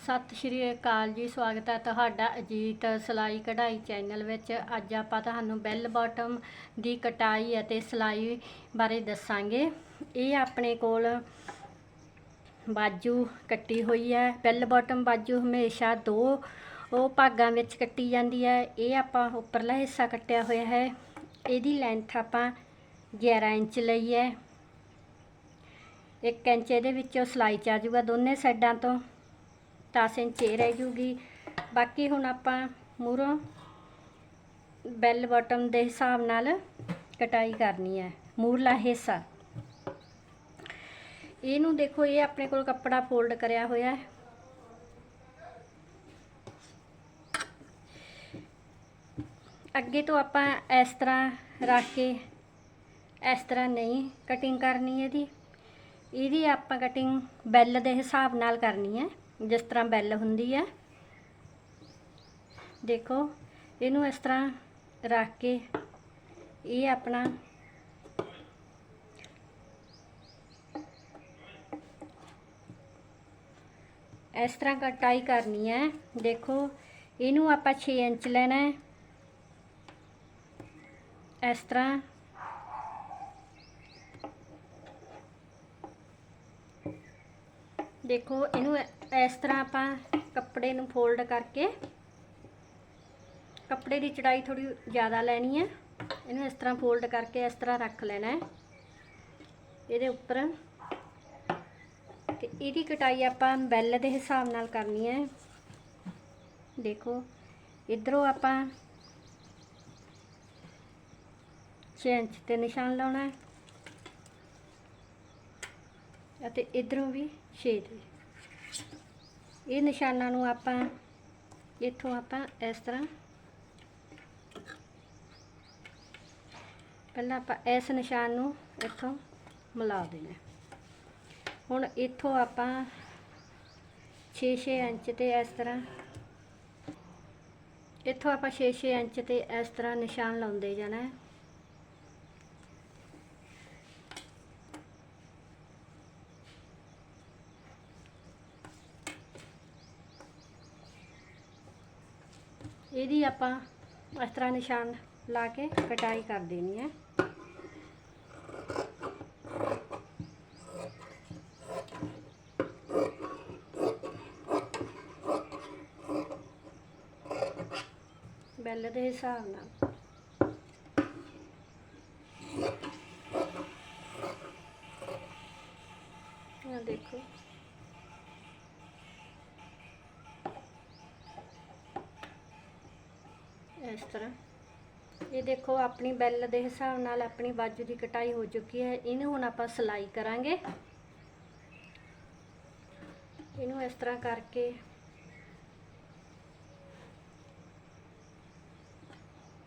ਸਤਿ ਸ਼੍ਰੀ ਅਕਾਲ ਜੀ, ਸਵਾਗਤ ਹੈ ਤੁਹਾਡਾ ਅਜੀਤ ਸਿਲਾਈ ਕਢਾਈ ਚੈਨਲ ਵਿੱਚ। ਅੱਜ ਆਪਾਂ ਤੁਹਾਨੂੰ ਬੈਲ ਬਾਟਮ ਦੀ ਕਟਾਈ ਅਤੇ ਸਿਲਾਈ ਬਾਰੇ ਦੱਸਾਂਗੇ। ਇਹ ਆਪਣੇ ਕੋਲ ਬਾਜੂ ਕੱਟੀ ਹੋਈ ਹੈ। ਬੈਲ ਬਾਟਮ ਬਾਜੂ ਹਮੇਸ਼ਾ ਦੋ ਉਹ ਭਾਗਾਂ ਵਿੱਚ ਕੱਟੀ ਜਾਂਦੀ ਹੈ। ਇਹ ਆਪਾਂ ਉੱਪਰਲਾ ਹਿੱਸਾ ਕੱਟਿਆ ਹੋਇਆ ਹੈ। ਇਹਦੀ ਲੈਂਥ ਆਪਾਂ 11 ਇੰਚ ਲਈ ਹੈ। 1 ਇੰਚ ਇਹਦੇ ਵਿੱਚੋਂ ਸਿਲਾਈ ਚ ਆ ਦੋਨੇ ਸਾਈਡਾਂ ਤੋਂ। 10 ਇੰਚ ਇਹ ਰਹਿ ਜੂਗੀ। ਬਾਕੀ ਹੁਣ ਆਪਾਂ ਮੂਹਰੋਂ ਬੈਲ ਬਾਟਮ ਦੇ ਹਿਸਾਬ ਨਾਲ ਕਟਾਈ ਕਰਨੀ ਹੈ ਮੂਰਲਾ ਹਿੱਸਾ। ਇਹਨੂੰ ਦੇਖੋ, ਇਹ ਆਪਣੇ ਕੋਲ ਕੱਪੜਾ ਫੋਲਡ ਕਰਿਆ ਹੋਇਆ ਹੈ। ਅੱਗੇ ਤੋਂ ਆਪਾਂ ਇਸ ਤਰ੍ਹਾਂ ਰੱਖ ਕੇ, ਇਸ ਤਰ੍ਹਾਂ ਨਹੀਂ ਕਟਿੰਗ ਕਰਨੀ ਇਹਦੀ। ਇਹਦੀ ਆਪਾਂ ਕਟਿੰਗ ਬੈਲ ਦੇ ਹਿਸਾਬ ਨਾਲ ਕਰਨੀ ਹੈ। ਜਿਸ ਤਰ੍ਹਾਂ ਬੈਲ ਹੁੰਦੀ ਹੈ। ਦੇਖੋ, ਇਹਨੂੰ ਇਸ ਤਰ੍ਹਾਂ ਰੱਖ ਕੇ ਇਹ ਆਪਣਾ ਇਸ ਤਰ੍ਹਾਂ ਕਟਾਈ ਕਰਨੀ ਹੈ। ਦੇਖੋ, ਇਹਨੂੰ ਆਪਾਂ 6 ਇੰਚ ਲੈਣਾ ਹੈ। ਇਸ ਤਰ੍ਹਾਂ ਦੇਖੋ, ਇਹਨੂੰ ਇਸ ਤਰ੍ਹਾਂ ਆਪਾਂ ਕੱਪੜੇ ਨੂੰ ਫੋਲਡ ਕਰਕੇ ਕੱਪੜੇ ਦੀ ਚੜਾਈ ਥੋੜੀ ਜ਼ਿਆਦਾ ਲੈਣੀ ਹੈ। ਇਹਨੂੰ ਇਸ ਤਰ੍ਹਾਂ ਫੋਲਡ ਕਰਕੇ ਇਸ ਤਰ੍ਹਾਂ ਰੱਖ ਲੈਣਾ ਹੈ। ਇਹਦੇ ਉੱਪਰ ਤੇ ਇਹਦੀ ਕਟਾਈ ਆਪਾਂ ਬੈਲ ਦੇ ਹਿਸਾਬ ਨਾਲ ਕਰਨੀ ਹੈ। ਦੇਖੋ, ਇਧਰੋਂ ਆਪਾਂ 6 ਇੰਚ ਤੇ ਨਿਸ਼ਾਨ ਲਾਉਣਾ ਹੈ। ਅਤੇ ਇਧਰੋਂ ਵੀ 6 ਤੇ ਇਹ ਨਿਸ਼ਾਨਾਂ ਨੂੰ ਆਪਾਂ ਇੱਥੋਂ ਆਪਾਂ ਇਸ ਤਰ੍ਹਾਂ ਪਹਿਲਾਂ ਆਪਾਂ ਇਸ ਨਿਸ਼ਾਨ ਨੂੰ ਇੱਥੋਂ ਮਿਲਾ ਦੇਣਾ। ਹੁਣ ਇੱਥੋਂ ਆਪਾਂ 6-6 ਇੰਚ ਤੇ ਇਸ ਤਰ੍ਹਾਂ ਇੱਥੋਂ ਆਪਾਂ 6-6 ਇੰਚ ਤੇ ਇਸ ਤਰ੍ਹਾਂ ਨਿਸ਼ਾਨ ਲਾਉਂਦੇ ਜਾਣਾ ਇਹਦੀ ਆਪਾਂ ਇਸ ਤਰ੍ਹਾਂ ਨਿਸ਼ਾਨ ਲਾ ਕੇ ਕਟਾਈ ਕਰ ਦੇਣੀ ਹੈ। ਬੈਲ ਦੇ ਹਿਸਾਬ ਨਾਲ। ਇਹ ਦੇਖੋ। ਇਸ ਤਰ੍ਹਾਂ। ਇਹ ਦੇਖੋ, ਆਪਣੀ ਬੈਲ ਦੇ ਹਿਸਾਬ ਨਾਲ ਆਪਣੀ ਬਾਜੂ ਦੀ ਕਟਾਈ ਹੋ ਚੁੱਕੀ ਹੈ। ਇਹਨੂੰ ਹੁਣ ਆਪਾਂ ਸਿਲਾਈ ਕਰਾਂਗੇ। ਇਹਨੂੰ ਇਸ ਤਰ੍ਹਾਂ ਕਰਕੇ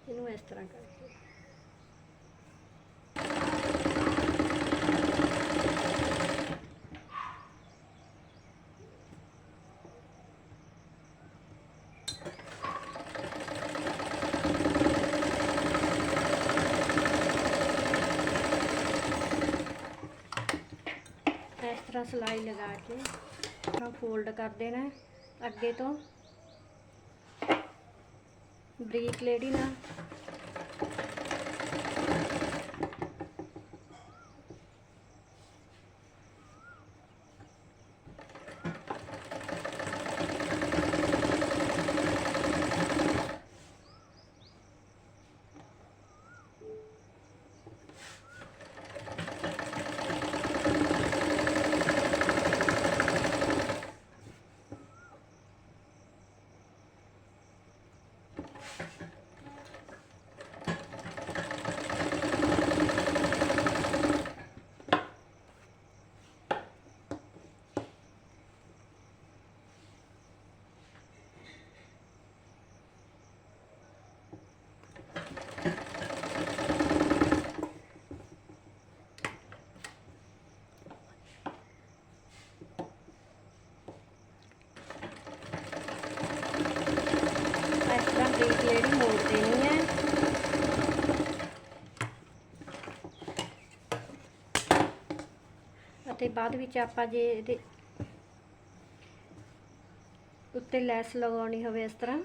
ਇਹਨੂੰ ਇਸ ਤਰ੍ਹਾਂ ਕਰਕੇ ਇਸ ਤਰ੍ਹਾਂ ਸਿਲਾਈ ਲਗਾ ਕੇ ਆਪਾਂ ਫੋਲਡ ਕਰ ਦੇਣਾ ਅੱਗੇ ਤੋਂ ਬਰੀਕ ਲੇਡੀ ਨਾਲ। ਇਸ ਤਰ੍ਹਾਂ ਮੋੜ ਦੇਣੀ ਹੈ? ਅਤੇ ਬਾਅਦ ਵਿੱਚ ਆਪਾਂ ਜੇ ਇਹਦੇ ਉੱਤੇ ਲੈਸ ਲਗਾਉਣੀ ਹੋਵੇ ਇਸ ਤਰ੍ਹਾਂ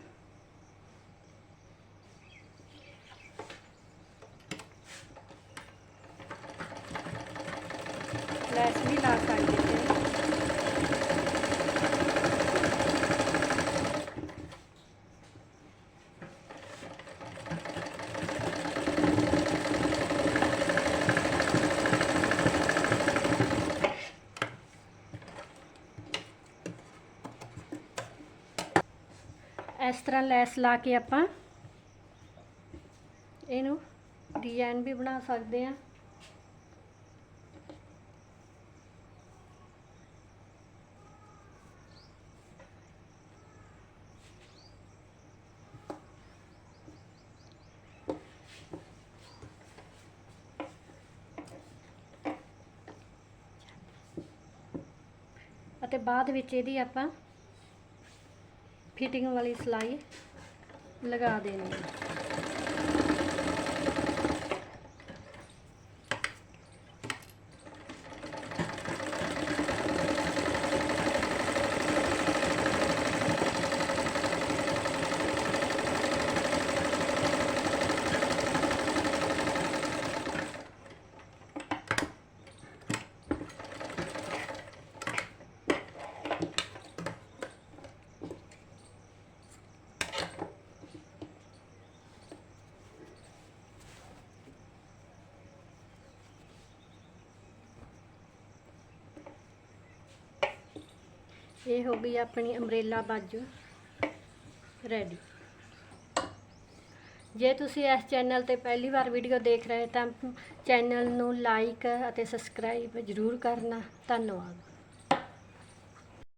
ਲੈਸ ਵੀ ਲਾ ਸਕਦੇ ਹਾਂ ਇਸ ਤਰ੍ਹਾਂ ਲੈਸ ਲਾ ਕੇ ਆਪਾਂ ਇਹਨੂੰ ਡਿਜ਼ਾਈਨ ਵੀ ਬਣਾ ਸਕਦੇ ਆ ਅਤੇ ਬਾਅਦ ਵਿੱਚ ਇਹਦੀ ਆਪਾਂ ਫਿਟਿੰਗ ਵਾਲੀ ਸਿਲਾਈ ਲਗਾ ਦੇਣੀ ਹੈ। ਇਹ ਹੋ ਗਈ ਆਪਣੀ ਅੰਬ੍ਰੇਲਾ ਬਾਜੂ ਰੈਡੀ ਜੇ ਤੁਸੀਂ ਇਸ ਚੈਨਲ ਤੇ ਪਹਿਲੀ ਵਾਰ ਵੀਡੀਓ ਦੇਖ ਰਹੇ ਤਾਂ ਚੈਨਲ ਨੂੰ ਲਾਈਕ ਅਤੇ ਸਬਸਕ੍ਰਾਈਬ ਜ਼ਰੂਰ ਕਰਨਾ। ਧੰਨਵਾਦ।